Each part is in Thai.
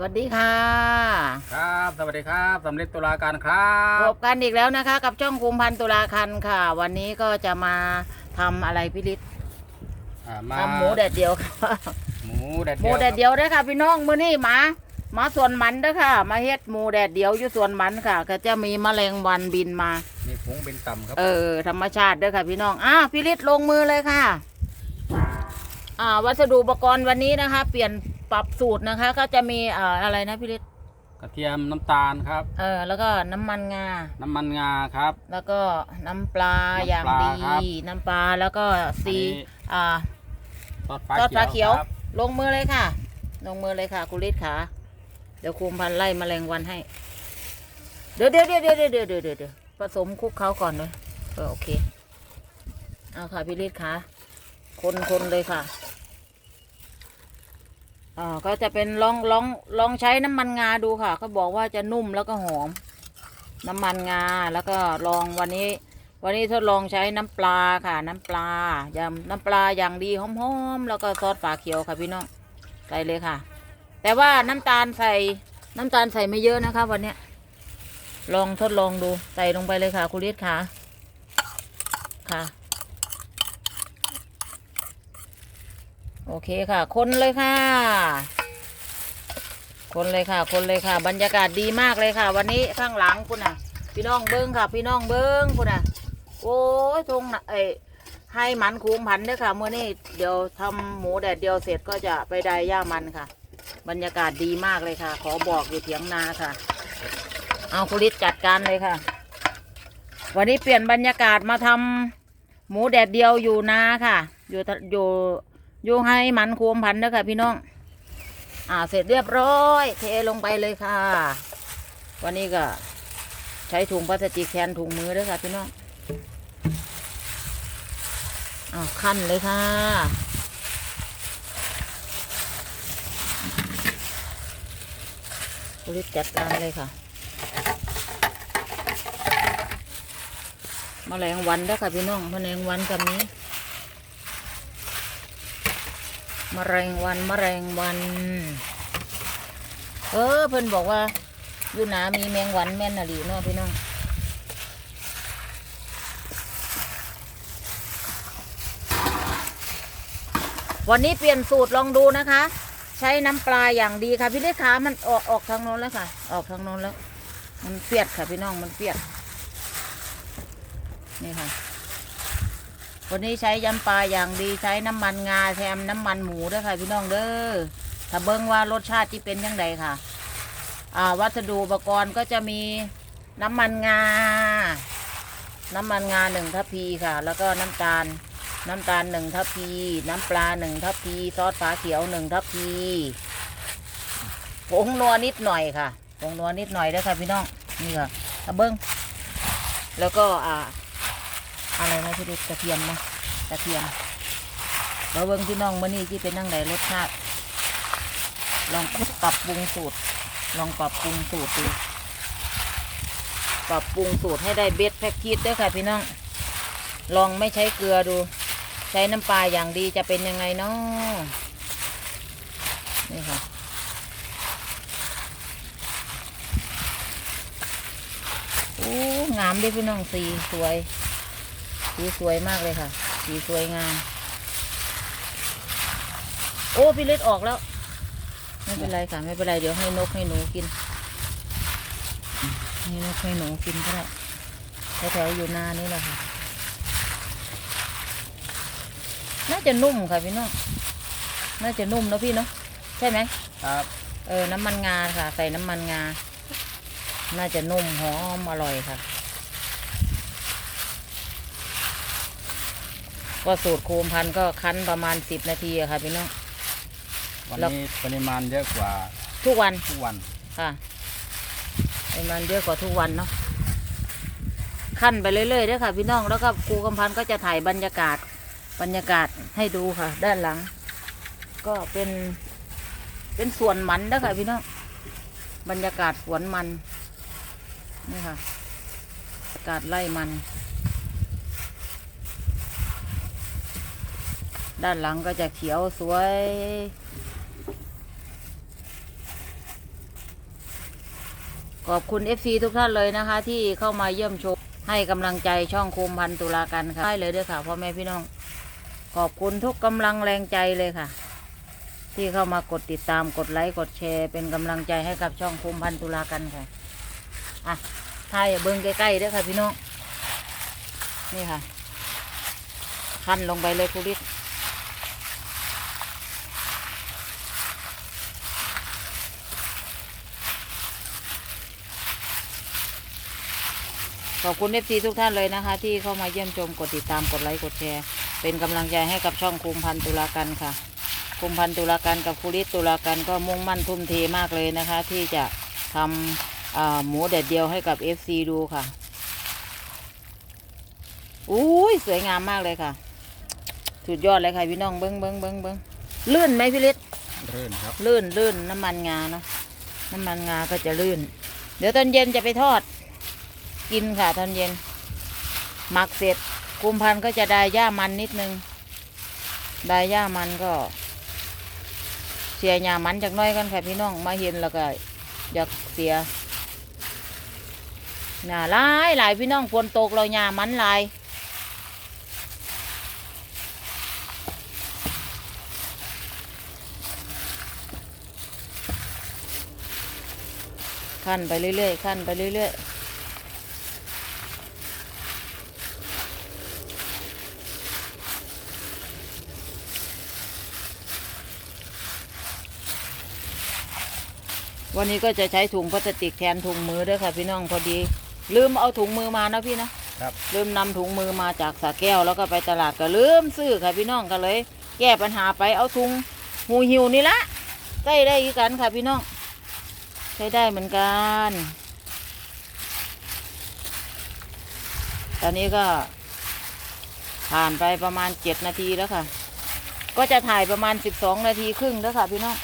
วัสดีค่ะ ครับ สวัสดีครับสำเร็จตุลาการครัพบบกันอีกแล้วนะคะ กับช่องคุมพันธุ์ตุลาคันค่ะ วันนี้ก็จะมาทำอะไรพี่ฤทธิ์อ่ามาทำหมูแดดเดียวค่ะหมูแดดหมูแดดเดียวเด้อค่ะ พี่น้องมื้อนี้มามาสวนมันเด้อค่ะ มาเฮ็ดหมูแดดเดียวอยู่สวนมันค่ะ ก็จะมีแมลงวันบินมา มีผงเป็นต่ำครับเออธรรมชาติเด้อค่ะพี่น้องอะพี่ฤทธิ์ลงมือเลยค่ะ อ่า วัสดุอุปกรณ์วันนี้นะคะ เปลี่ยน ปรับสูตรนะคะ ก็จะมีอ่าอะไรนะพี่ฤทธิ์กระเทียมน้ำตาลครับ เออแล้วก็น้ำมันงา น้ำมันงาครับ แล้วก็น้ำปลาน้ำปลาอย่างดีครับน้ำปลาแล้วก็ซีอันนี้ อ่า ซอสฟ้าซอสฟ้าเขียว ครับลงมือเลยค่ะ ลงมือเลยค่ะคุณฤทธิ์ขาเดี๋ยวคุมพันไล่แมลงวันให้ เดี๋ยวเดี๋ยวเดี๋ยวเดี๋ยวเดี๋ยวเดี๋ยวเดี๋ยวเดี๋ยวผสมคลุกเขาก่อนเลยเออโอเค เอาค่ะพี่ฤทธิ์ขาคนคนเลยค่ะ อ่าก็จะเป็นลองลองลองใช้น้ำมันงาดูค่ะเขาบอกว่าจะนุ่มแล้วก็หอม น้ำมันงาแล้วก็ลองวันนี้ วันนี้ทดลองใช้น้ำปลาค่ะ น้ำปลายำน้ำปลาอย่างดีหอมๆแล้วก็ซอสฝาเขียวค่ะพี่น้องใส่เลยค่ะ แต่ว่าน้ำตาลใส่น้ำตาลใส่ไม่เยอะนะคะ วันเนี้ยลองทดลองดูใส่ลงไปเลยค่ะคุณฤทธิ์ค่ะค่ะ โอเคค่ะ คนเลยค่ะ คนเลยค่ะ คนเลยค่ะ บรรยากาศดีมากเลยค่ะ วันนี้ข้างหลังคุณน่ะ พี่น้องเบิ้งค่ะ พี่น้องเบิ้งคุณน่ะ โอ้ยทงน่ะเอ้ให้มันคูมผันเด้อค่ะเมื่อนี้เดี๋ยวทำหมูแดดเดียวเสร็จก็จะไปได้ย่ามันค่ะ บรรยากาศดีมากเลยค่ะ ขอบอกอยู่เถียงนาค่ะ เอาคุริศจัดการเลยค่ะ วันนี้เปลี่ยนบรรยากาศมาทำหมูแดดเดียวอยู่นาค่ะ อยู่อยู่ อยู่ให้มันคูมผันเด้อค่ะพี่น้อง อ่าเสร็จเรียบร้อย เทลงไปเลยค่ะ วันนี้ก็ ใช้ถุงพลาสติกแทนถุงมือด้วยค่ะพี่น้องอ้าขั้นเลยค่ะบริจัดการเลยค่ะมแมลงวันด้วยค่ะพี่น้องมแมลงวันกับนี้ มแมลงวันมแมลงวัน เออเพิ่นบอกว่าอยู่หนามีแมงวันแม่นน่ะดีเนาะพี่น้องวันนี้เปลี่ยนสูตรลองดูนะคะ ใช้น้ำปลาอย่างดีค่ะ พี่เล็กขามันออกออกทางโน้นแล้วค่ะ ออกทางโน้นแล้ว มันเปียดค่ะพี่น้องมันเปียดนี่ค่ะ วันนี้ใช้ยำปลาอย่างดีใช้น้ำมันงาแทนน้ำมันหมูด้วยค่ะพี่น้องเด้อถ้าเบิ้งว่ารสชาติที่เป็นยังไงค่ะ อ่า วัสดุอุปกรณ์ก็จะมีน้ำมันงา น้ำมันงาหนึ่งทัพพีค่ะ แล้วก็น้ำตาล น้ำตาลหนึ่งทัพพี น้ำปลาหนึ่งทัพพี ซอสฟ้าเขียวหนึ่งทัพพีผงนัวนิดหน่อยค่ะผงนัวนิดหน่อยด้วยค่ะพี่น้อง นี่ค่ะตะเบิ้งแล้วก็อ่า อะไรนะที่เรียกกระเทียมนะกระเทียมเราเบิ้งพี่น้องมื่อนี้ที่เป็นนั่งไหนรสชาติลองปรับปรุงสูตร ลองปรับปรุงสูตรดูปรับปรุงสูตรให้ได้เบสแพ็กคิดด้วยค่ะพี่น้อง ลองไม่ใช้เกลือดู ใช้น้ำปลาอย่างดีจะเป็นยังไงเนาะนี่ค่ะโอ้งามดิพี่น้องสีสวย สีสวยมากเลยค่ะ สีสวยงาม โอ้พี่เล็ดออกแล้ว ไม่เป็นไรค่ะ ไม่เป็นไร เดี๋ยวให้นกให้หนูกิน ให้นกให้หนูกินก็ได้แถวๆอยู่นานี่แหละค่ะ น่าจะนุ่มค่ะพี่น้อง น่าจะนุ่มเนอะพี่เนาะ ใช่ไหม ครับ เออ น้ำมันงาค่ะ ใส่น้ำมันงา น่าจะนุ่มหอมอร่อยค่ะ ก็สูตรโคมพันธุ์ก็คั้นประมาณสิบนาทีอะค่ะพี่น้อง วันแล้ว นี้ปริมาณเยอะกว่าทุกวันทุกวันค่ะปริมาณเยอะกว่าทุกวันเนาะขั้นไปเรื่อยๆด้วยค่ะ พี่น้องแล้วก็ครูกำพันธ์ก็จะถ่ายบรรยากาศบรรยากาศให้ดูค่ะ ด้านหลัง ก็เป็นเป็นสวนมันนะค่ะพี่น้องบรรยากาศสวนมันนี่ค่ะอากาศไล่มัน ด้านหลังก็จะเขียวสวย ขอบคุณ FC ทุกท่านเลยนะคะ ที่เข้ามาเยี่ยมชม ให้กำลังใจช่องคมพันตุลากันค่ะได้เลยด้วยค่ะพ่อแม่พี่น้อง ขอบคุณทุกกำลังแรงใจเลยค่ะ ที่เข้ามากดติดตามกดไลค์กดแชร์ เป็นกำลังใจให้กับช่องคมพันตุลากันค่ะอะถ่ายเบิ้งใกล้ๆด้วยค่ะพี่น้อง นี่ค่ะ ขั้นลงไปเลยคุริศ ขอบคุณเอฟซีทุกท่านเลยนะคะ ที่เข้ามาเยี่ยมชมกดติดตามกดไลค์กดแชร์ เป็นกำลังใจให้กับช่องคุมพันตุลากันค่ะ คุมพันตุลากันกับคุริศตุลากันก็มุ่งมั่นทุ่มเทมากเลยนะคะ ที่จะทำอ่าหมูแดดเดียวให้กับ FC ดูค่ะอุ้ยสวยงามมากเลยค่ะ สุดยอดเลยค่ะพี่น้องเบิ้งเบิ้งเบิ้งเบิ้งลื่นไหมพี่ฤทธิ์เรื่นครับลื่นลื่นน้ำมันงาเนาะน้ำมันงาก็จะลื่น เดี๋ยวตอนเย็นจะไปทอด กินค่ะตอนเย็น หมักเสร็จคุมพันธ์ก็จะได้หญ้ามันนิดนึงได้หญ้ามันก็ เสียหญ้ามันจากน้อยกันค่ะพี่น้องมาเห็นแล้วก็อยากเสียหญ้าหลายหลายพี่น้องฝนตกเราหญ้ามันหลายขั้นไปเรื่อยๆขั้นไปเรื่อยๆ วันนี้ก็จะใช้ถุงพลาสติกแทนถุงมือด้วยค่ะ พี่น้องพอดี ลืมเอาถุงมือมานะพี่นะครับ ลืมนำถุงมือมาจากสาแก้วแล้วก็ไปตลาดก็ลืมซื้อค่ะพี่น้องก็เลย แก้ปัญหาไปเอาถุงหูหิวนี่ละใส่ได้อีกกันค่ะพี่น้อง ใช้ได้เหมือนกัน ตอนนี้ก็ ผ่านไปประมาณเจ็ดนาทีแล้วค่ะ ก็จะถ่ายประมาณสิบสองนาทีครึ่งแล้วค่ะพี่น้อง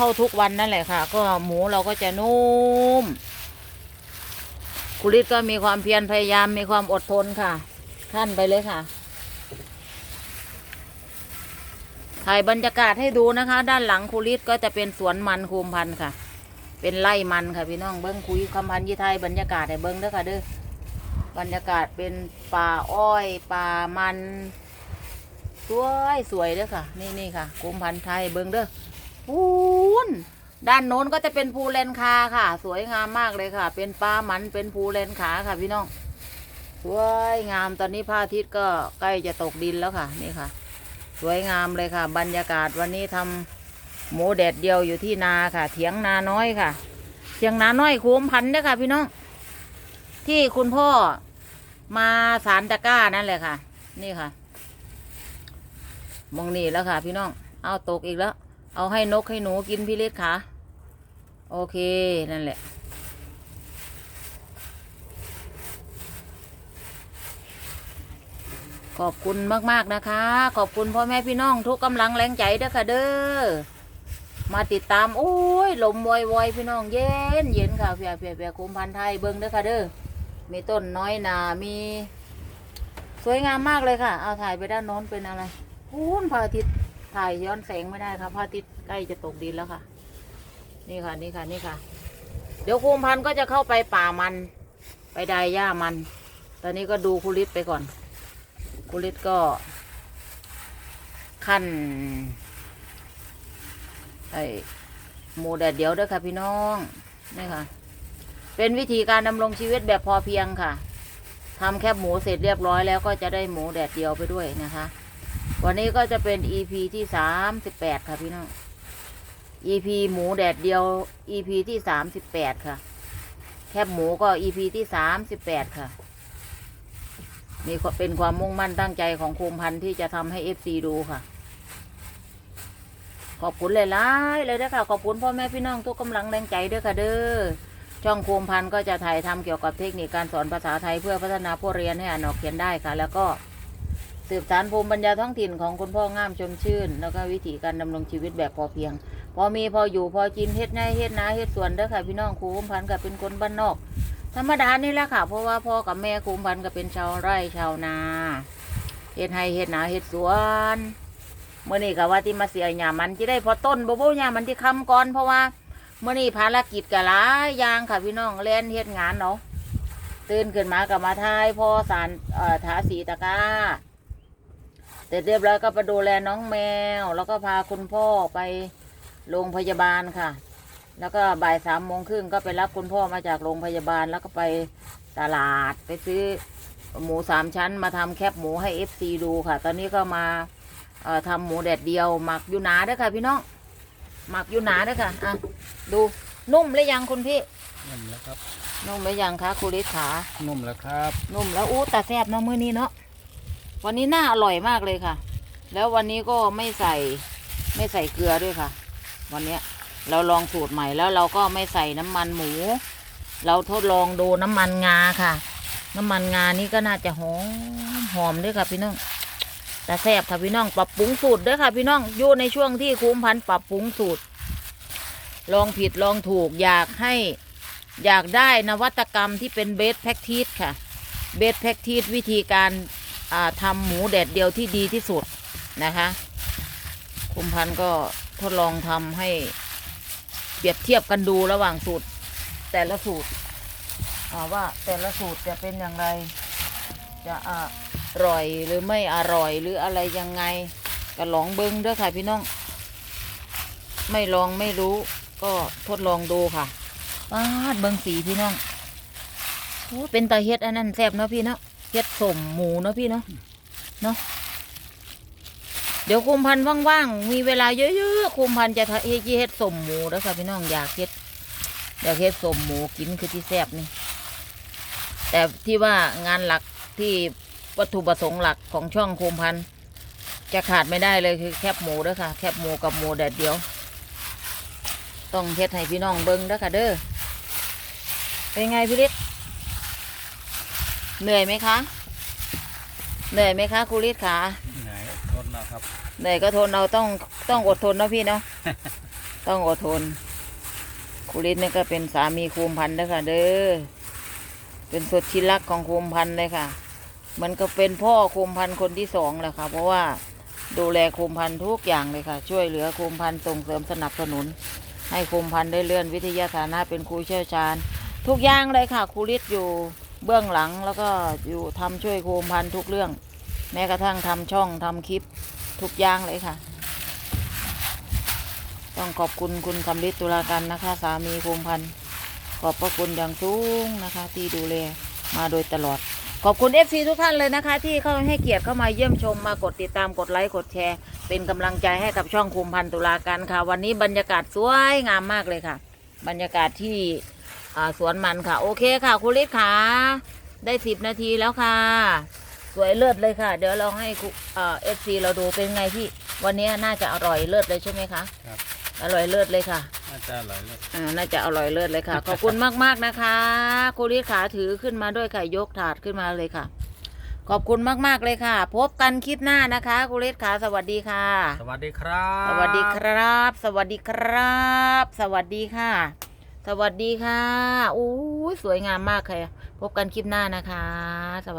เท่าทุกวันนั่นแหละค่ะ ก็หมูเราก็จะนุ่มคุริตก็มีความเพียรพยายามมีความอดทนค่ะท่านไปเลยค่ะถ่ายบรรยากาศให้ดูนะคะ ด้านหลังคูริสก็จะเป็นสวนมันคูมพันธ์ค่ะ เป็นไร่มันค่ะพี่น้องเบิ้งคุยคำพันธ์ยี่ไทยบรรยากาศให้เบิ้งเด้อค่ะเด้อบรรยากาศเป็นป่าอ้อยป่ามันสวยสวยเด้อค่ะ นี่นี่ค่ะคุมพันธ์ไทยเบิ้งเด้อ พูนด้านโน้นก็จะเป็นภูเลนคาค่ะ สวยงามมากเลยค่ะ เป็นป่ามันเป็นภูเลนขาค่ะ พี่น้องสวยงามตอนนี้พระอาทิตย์ก็ใกล้จะตกดินแล้วค่ะ นี่ค่ะ สวยงามเลยค่ะ บรรยากาศวันนี้ทำหมูแดดเดียวอยู่ที่นาค่ะ เถียงนาน้อยค่ะเถียงนาน้อยคุ้มพันธุ์เด้อค่ะ พี่น้อง ที่คุณพ่อมาสารตะกร้านั่นแหละค่ะ นี่ค่ะมองนี่แล้วค่ะ พี่น้อง เอาตกอีกแล้ว เอาให้นกให้หนูกินพี่เล็กค่ะโอเค นั่นแหละ ขอบคุณมาก ๆ นะคะ ขอบคุณพ่อแม่พี่น้องทุกกำลังแรงใจเด้อค่ะเด้อ มาติดตามโอ้ยลมวอยวอยพี่น้องเย็นเย็นค่ะเพียเพียเพียคุมพันธ์ไทยเบิ้งเด้อค่ะเด้อ มีต้นน้อยนามีสวยงามมากเลยค่ะ เอาถ่ายไปด้านโน้นเป็นอะไรพูนพระอาทิตย์ ถ่ายย้อนแสงไม่ได้ค่ะพระอาทิตย์ใกล้จะตกดินแล้วค่ะ นี่ค่ะนี่ค่ะนี่ค่ะ เดี๋ยวคุมพันธ์ก็จะเข้าไปป่ามัน ไปไดหญ้ามัน ตอนนี้ก็ดูคุริตไปก่อนกุลิตก็ขั้นไอหมูแดดเดียวด้วยค่ะพี่น้องนี่ค่ะ เป็นวิธีการดำรงชีวิตแบบพอเพียงค่ะทำแคบหมูเสร็จเรียบร้อยแล้วก็จะได้หมูแดดเดียวไปด้วยนะคะ วันนี้ก็จะเป็น EP ที่สามสิบแปดค่ะพี่น้อง EP หมูแดดเดียว EP ที่สามสิบแปดค่ะ แคบหมูก็ EP ที่สามสิบแปดค่ะนี่ก็เป็นความมุ่งมั่นตั้งใจของโคมพันธ์ที่จะทำให้เอฟซีดูค่ะ ขอบคุณหลายๆเลยนะคะขอบคุณพ่อแม่พี่น้องทุกกำลังแรงใจด้วยค่ะเด้อช่องโคมพันธ์ก็จะถ่ายทำเกี่ยวกับเทคนิคการสอนภาษาไทยเพื่อพัฒนาผู้เรียนให้อ่านออกเขียนได้ค่ะ แล้วก็ สืบสานภูมิปัญญาท้องถิ่นของคุณพ่องามชมชื่น แล้วก็วิถีการดำรงชีวิตแบบพอเพียง พอมีพออยู่พอกินเฮ็ดไงเฮ็ดนาเฮ็ดสวนเด้อค่ะพี่น้องครูโคมพันธุ์ก็เป็นคนบ้านนอก ธรรมดานี่แหละค่ะ เพราะว่าพ่อกับแม่คุมพันก็เป็นชาวไร่ชาวนาเฮ็ดไห้เฮ็ดนาเฮ็ดสวนเมื่อนี้ก็ว่าที่มาเสียหญ้ามันที่ได้พอต้นบ่บ่หญ้ามันที่คำก่อนเพราะว่าเมื่อนี้ภารกิจกะหลายอย่างค่ะพี่น้องเล่นเฮ็ดงานเนาะตื่นขึ้นมากับมาทายพ่อสารเอ่อทาสีตะกร้า เสร็จเรียบร้อยก็ไปดูแลน้องแมว แล้วก็พาคุณพ่อไปโรงพยาบาลค่ะ แล้วก็บ่ายสามโมงครึ่งก็ไปรับคุณพ่อมาจากโรงพยาบาล แล้วก็ไปตลาดไปซื้อหมูสามชั้น มาทำแคบหมูให้เอฟซีดูค่ะ ตอนนี้ก็มาเอ่อทำหมูแดดเดียวหมักอยู่หนาเด้วยค่ะพี่น้องหมักอยู่หนาเด้วยค่ะอะดูนุ่มหรือยังคุณพี่นุ่มแล้วครับนุ่มหรือยังคะคุณลิศขานุ่มแล้วครับ นุ่มแล้วอู้ตาแซบเนาะมื้อนี้เนาะ วันนี้น่าอร่อยมากเลยค่ะ แล้ววันนี้ก็ไม่ใส่ไม่ใส่เกลือด้วยค่ะ วันนี้เราลองสูตรใหม่แล้วเราก็ไม่ใส่น้ำมันหมู เราทดลองดูน้ำมันงาค่ะ น้ำมันงานี่ก็น่าจะหอมหอมด้วยค่ะพี่น้องแต่แซ่บค่ะพี่น้องปรับปรุงสูตรด้วยค่ะ พี่น้องอยู่ในช่วงที่คุ้มพันปรับปรุงสูตร ลองผิดลองถูกอยากให้อยากได้นวัตกรรมที่เป็นเบสแพ็กทีสค่ะเบสแพ็กทีสวิธีการ ทำหมูแดดเดียวที่ดีที่สุดนะคะ คุมพันธ์ก็ทดลองทำให้เปรียบเทียบกันดูระหว่างสูตร แต่ละสูตรว่าแต่ละสูตรจะเป็นอย่างไร จะอร่อยหรือไม่อร่อยหรืออะไรยังไงก็ลองเบิ้งเด้อค่ะพี่น้อง ไม่ลองไม่รู้ ก็ทดลองดูค่ะป้าดเบิ้งสีพี่น้องเป็นตาเฮ็ดอันนั้นแซ่บเนาะพี่เนาะ เฮ็ดสมหมูเนาะพี่เนาะเนาะเดี๋ยวคุมพันธุ์ว่างๆ มีเวลาเยอะๆคุมพันธุ์จะทะเฮ็ดเฮ็ดสมหมูแล้วค่ะพี่น้องอยากเฮ็ดอยากเฮ็ดสมหมูกินคือที่แซ่บนี่ แต่ที่ว่างานหลักที่วัตถุประสงค์หลักของช่องคุมพันธุ์จะขาดไม่ได้เลยคือแคบหมูด้อค่ะ แคบหมูกับหมูแดดเดียว ต้องเฮ็ดให้พี่น้องเบิ่งด้อค่ะเด้อเป็นไงพี่ฤทธิ์ เหนื่อยไหมคะ เหนื่อยไหมคะครูฤทธิ์ขาไหนทนนะครับ เหนื่อยก็ทนเราต้องต้องอดทนเนาะพี่เนาะ ต้องอดทนครูฤทธิ์นี่ก็เป็นสามีคูมพันธุ์เด้อค่ะ เด้อ เป็นสุดที่รักของคูมพันธุ์เลยค่ะ มันก็เป็นพ่อคูมพันธุ์คนที่สองแหละค่ะ เพราะว่าดูแลคูมพันธุ์ทุกอย่างเลยค่ะ ช่วยเหลือคูมพันธุ์ส่งเสริมสนับสนุน ให้คุมพันธุ์ได้เลื่อนวิทยาฐานะเป็นครูเชี่ยวชาญ ทุกอย่างเลยค่ะครูฤทธิ์อยู่ เบื้องหลังแล้วก็อยู่ทำช่วยโคมพันทุกเรื่อง แม้กระทั่งทำช่องทำคลิปทุกอย่างเลยค่ะ ต้องขอบคุณคุณสำลิดตุลากันนะคะ สามีโคมพันขอบพระคุณอย่างสูงนะคะ ที่ดูแลมาโดยตลอด ขอบคุณเอฟซีทุกท่านเลยนะคะ ที่เข้าให้เกียรติเข้ามาเยี่ยมชมมากดติดตามกดไลค์กดแชร์ เป็นกำลังใจให้กับช่องคุมพันตุลาการค่ะ วันนี้บรรยากาศสวยงามมากเลยค่ะ บรรยากาศที่ อ่าสวนมันค่ะ โอเคค่ะคุณฤทธิ์ขาได้สิบนาทีแล้วค่ะ สวยเลิศเลยค่ะ เดี๋ยวเราให้เอฟซีเราดูเป็นไงพี่ วันนี้น่าจะอร่อยเลิศเลยใช่ไหมคะครับ อร่อยเลิศเลยค่ะ น่าจะอร่อยเลยอ่าน่าจะอร่อยเลิศเลยค่ะ ขอบคุณมาก ๆ นะคะคุณฤทธิ์ขาถือขึ้นมาด้วยค่ะ ยกถาดขึ้นมาเลยค่ะ ขอบคุณมาก ๆ เลยค่ะ พบกันคลิปหน้านะคะคุณฤทธิ์ขาสวัสดีค่ะ สวัสดีครับ สวัสดีครับ สวัสดีครับ สวัสดีค่ะ สวัสดีค่ะอู้สวยงามมากค่ะ พบกันคลิปหน้านะคะ สวัสดี